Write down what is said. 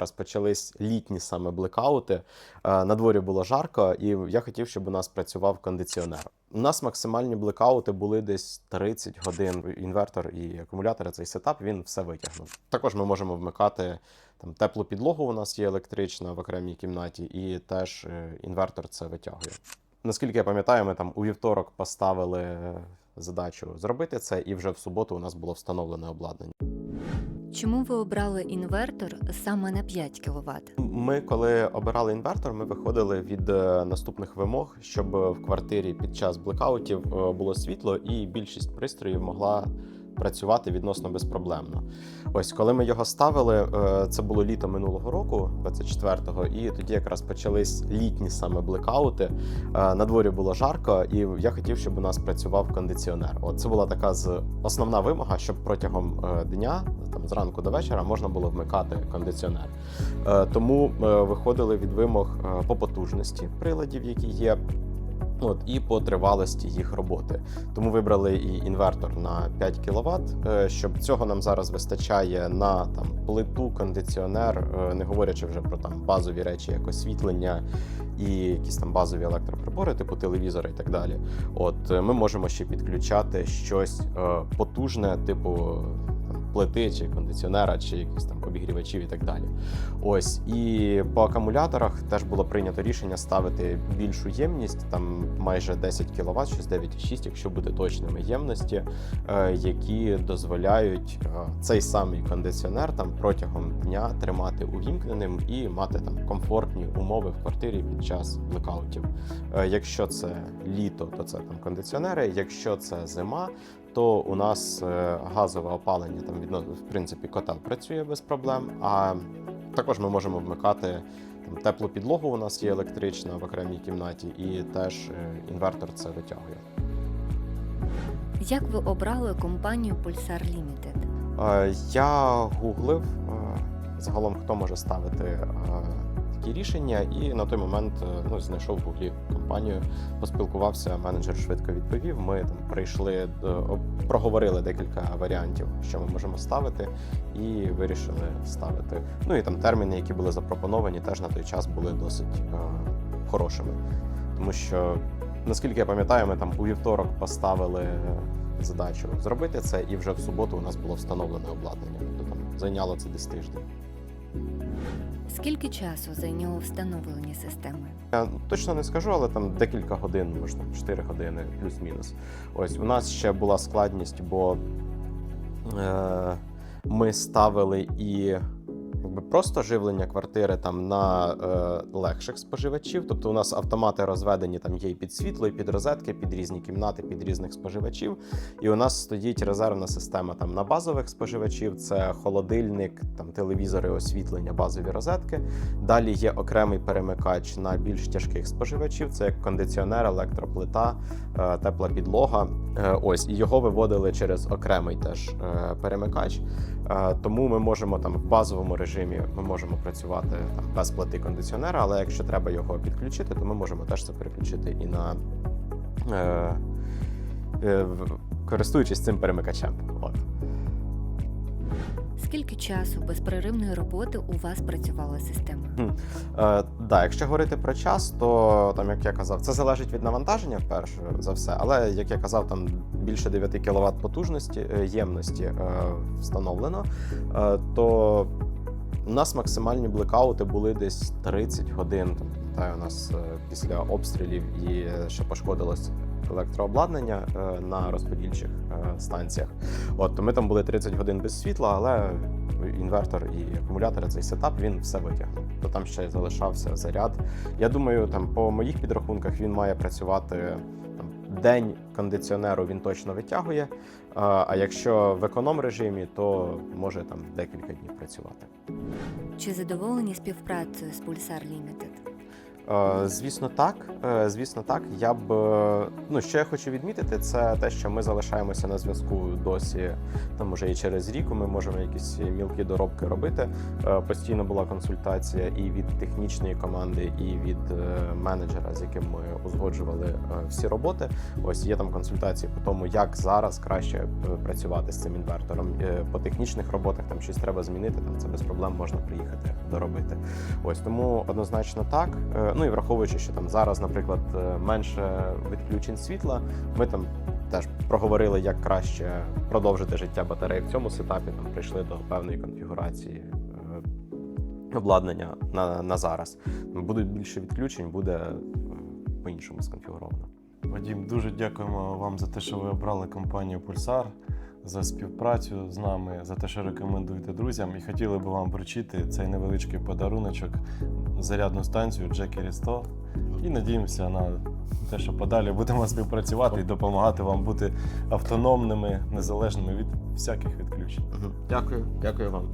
Раз почались літні саме блекаути. е, На дворі було жарко, і я хотів, щоб у нас працював кондиціонер. У нас максимальні блекаути були десь 30 годин. Інвертор і акумулятори, цей сетап він все витягнув. Також ми можемо вмикати там теплу підлогу. У нас є електрична в окремій кімнаті, і теж е, інвертор це витягує. Наскільки я пам'ятаю, ми там у вівторок поставили е, задачу зробити це, і вже в суботу у нас було встановлене обладнання. Чому ви обрали інвертор саме на 5 кВт? Ми, коли обирали інвертор, ми виходили від е, наступних вимог, щоб в квартирі під час блекаутів е, було світло, і більшість пристроїв могла працювати відносно безпроблемно. Ось коли ми його ставили, е, це було літо минулого року, 24-го, і тоді якраз почались літні саме блекаути. Е, На дворі було жарко, і я хотів, щоб у нас працював кондиціонер. От це була така з основна вимога, щоб протягом е, дня, там зранку до вечора, можна було вмикати кондиціонер. Тому виходили від вимог по потужності приладів, які є. От, і по тривалості їх роботи. Тому вибрали і інвертор на 5 кВт, щоб цього нам зараз вистачає на там, плиту, кондиціонер, е, не говорячи вже про там базові речі, як освітлення і якісь там базові електроприбори, типу телевізори і так далі. От е, ми можемо ще підключати щось е, потужне, типу плити чи кондиціонера, чи якісь там обігрівачів і так далі. Ось і по акумуляторах теж було прийнято рішення ставити більшу ємність, там майже 10 кВт, щось 9,6, якщо бути точними ємності, е, які дозволяють е, цей самий кондиціонер там протягом дня тримати увімкненим і мати там комфортні умови в квартирі під час блекаутів. Е, Якщо це літо, то це там кондиціонери. Якщо це зима, то у нас е, газове опалення там відно в принципі котел працює без проблем. А також ми можемо вмикати там теплу підлогу. У нас є електрична в окремій кімнаті, і теж е, інвертор це витягує. Як ви обрали компанію Pulsar Limited? Е, Я гуглив загалом, хто може ставити такі рішення, і на той момент ну, знайшов в гуглі компанію, поспілкувався. Менеджер швидко відповів. Ми там прийшли проговорили декілька варіантів, що ми можемо ставити, і вирішили ставити. Ну і там терміни, які були запропоновані, теж на той час були досить е, хорошими, тому що. Наскільки я пам'ятаю, ми там у вівторок поставили задачу зробити це, і вже в суботу у нас було встановлене обладнання. Тобто там зайняло це десь тиждень. Скільки часу зайняло встановлення системи? Я точно не скажу, але там декілька годин, можна 4 години, плюс-мінус. Ось у нас ще була складність, бо е, ми ставили і просто живлення квартири там на е, легших споживачів. Тобто у нас автомати розведені, там є і під світло, і під розетки, під різні кімнати, під різних споживачів. І у нас стоїть резервна система там на базових споживачів: це холодильник, там телевізори, освітлення, базові розетки. Далі є окремий перемикач на більш тяжких споживачів: це як кондиціонер, електроплита, е, тепла підлога. Е, Ось і його виводили через окремий теж е, перемикач. Е, Тому ми можемо там в базовому режимі ми можемо працювати там без плити кондиціонера, але якщо треба його підключити, то ми можемо теж це переключити і на е, е, користуючись цим перемикачем. От. Скільки часу безперервної роботи у вас працювала система? Е, да, якщо говорити про час, то там, як я казав, це залежить від навантаження перше за все. Але як я казав, там більше 9 кВт потужності е, ємності е, встановлено. Е, то у нас максимальні блекаути були десь 30 годин. Пам'ятаю, у нас е, після обстрілів і ще пошкодилось електрообладнання е, на розподільчих е, станціях. От ми там були 30 годин без світла, але інвертор і акумулятори, цей сетап він все витягнув. То там ще залишався заряд. Я думаю, там по моїх підрахунках він має працювати день кондиціонеру він точно витягує. А якщо в економ режимі, то може там декілька днів працювати. Чи задоволені співпрацею з Pulsar Limited? Е, Звісно, так. Е, Звісно, так. Я б е, ну що я хочу відмітити, це те, що ми залишаємося на зв'язку досі. Там уже і через рік ми можемо якісь мілкі доробки робити. Постійно була консультація і від технічної команди, і від менеджера, з яким ми узгоджували всі роботи. Ось є там консультації по тому, як зараз краще працювати з цим інвертором. По технічних роботах там щось треба змінити. Там це без проблем можна приїхати доробити. Ось тому однозначно так. Ну і враховуючи, що там зараз, наприклад, е, менше відключень світла, ми там теж проговорили, як краще продовжити життя батареї в цьому сетапі. Там прийшли до певної конфігурації е, обладнання на, на зараз. Будуть більше відключень, буде е, по-іншому сконфігуровано. Вадім, дуже дякуємо вам за те, що ви обрали компанію Пульсар, за співпрацю з нами, за те, що рекомендуєте друзям. І хотіли би вам вручити цей невеличкий подаруночок, зарядну станцію Джекері 100. І надіємося на те, що подалі будемо співпрацювати і допомагати вам бути автономними, незалежними від всяких відключень. Дякую, дякую вам.